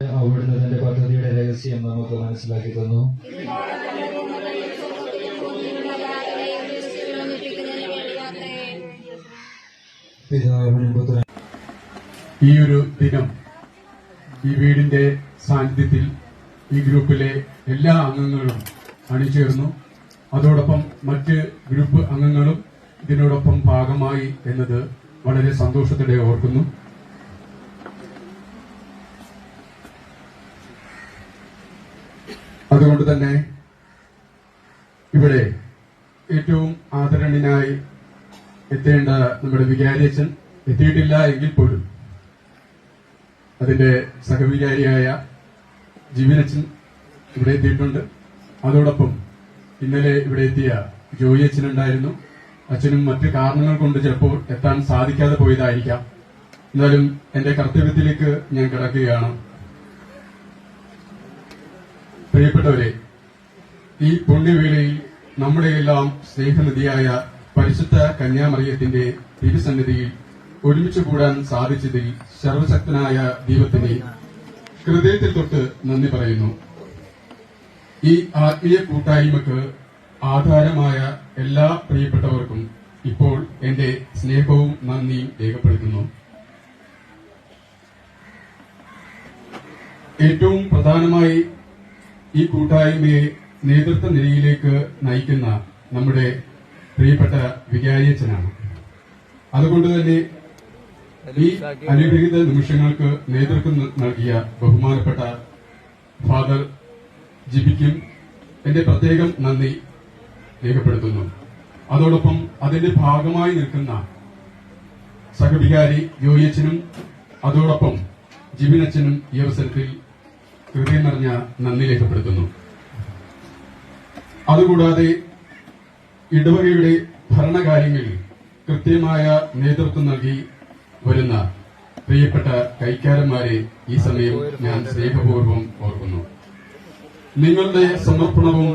അവിടുന്ന് തന്റെ പദ്ധതിയുടെ രഹസ്യം നമുക്ക് മനസ്സിലാക്കി തന്നു. ഈ ഒരു ദിനം ഈ വീടിന്റെ സാന്നിധ്യത്തിൽ ഈ ഗ്രൂപ്പിലെ എല്ലാ അംഗങ്ങളും അണിചേർന്നു. അതോടൊപ്പം മറ്റ് ഗ്രൂപ്പ് അംഗങ്ങളും ഇതിനോടൊപ്പം ഭാഗമായി എന്നത് വളരെ സന്തോഷത്തോടെ ഓർക്കുന്നു. അതുകൊണ്ട് തന്നെ ഇവിടെ ഏറ്റവും ആദരണീയനായി എത്തേണ്ട നമ്മുടെ വികാരിയച്ഛൻ എത്തിയിട്ടില്ല എങ്കിൽ പോലും അതിന്റെ സഹവികാരിയായ ജീവനച്ഛൻ ഇവിടെ എത്തിയിട്ടുണ്ട്. അതോടൊപ്പം ഇന്നലെ ഇവിടെ എത്തിയ ജോയി അച്ഛനുണ്ടായിരുന്നു. അച്ഛനും മറ്റ് കാരണങ്ങൾ കൊണ്ട് ചിലപ്പോൾ എത്താൻ സാധിക്കാതെ പോയതായിരിക്കാം. എന്നാലും എന്റെ കർത്തവ്യത്തിലേക്ക് ഞാൻ കിടക്കുകയാണ്. പ്രിയപ്പെട്ടവരെ ഈ പുണ്യവേളയിൽ നമ്മുടെയെല്ലാം സ്നേഹനിധിയായ പരിശുദ്ധ കന്യാമറിയത്തിന്റെ തിരുസന്നിധിയിൽ ഒരുമിച്ചു കൂടാൻ സാധിച്ചതിൽ സർവശക്തനായ ദൈവത്തിന് ഹൃദയത്തിൽ തൊട്ട് നന്ദി പറയുന്നു. ഈ ആത്മീയ കൂട്ടായ്മക്ക് ആധാരമായ എല്ലാ പ്രിയപ്പെട്ടവർക്കും ഇപ്പോൾ എന്റെ സ്നേഹവും നന്ദിയും രേഖപ്പെടുത്തുന്നു. ഏറ്റവും പ്രധാനമായി ഈ കൂട്ടായ്മയെ നേതൃത്വ നിലയിലേക്ക് നയിക്കുന്ന നമ്മുടെ പ്രിയപ്പെട്ട വികാരിയച്ഛനാണ്. അതുകൊണ്ട് തന്നെ ഈ അനുഗ്രഹീത നിമിഷങ്ങൾക്ക് നേതൃത്വം നൽകിയ ബഹുമാനപ്പെട്ട ഫാദർ ജിബിക്കും എന്റെ പ്രത്യേകം നന്ദി രേഖപ്പെടുത്തുന്നു. അതോടൊപ്പം അതിന്റെ ഭാഗമായി നിൽക്കുന്ന സഹവികാരി ജോയിയച്ചനും അതോടൊപ്പം ജിബിനച്ചനും ഈ അവസരത്തിൽ ഹൃദയം നിറഞ്ഞ നന്ദി രേഖപ്പെടുത്തുന്നു. അതുകൂടാതെ ഇടവകയുടെ ഭരണകാര്യങ്ങളിൽ കൃത്യമായ നേതൃത്വം നൽകി വരുന്ന പ്രിയപ്പെട്ട കൈക്കാരന്മാരെ ഈ സമയം ഞാൻ സ്നേഹപൂർവം ഓർക്കുന്നു. നിങ്ങളുടെ സമർപ്പണവും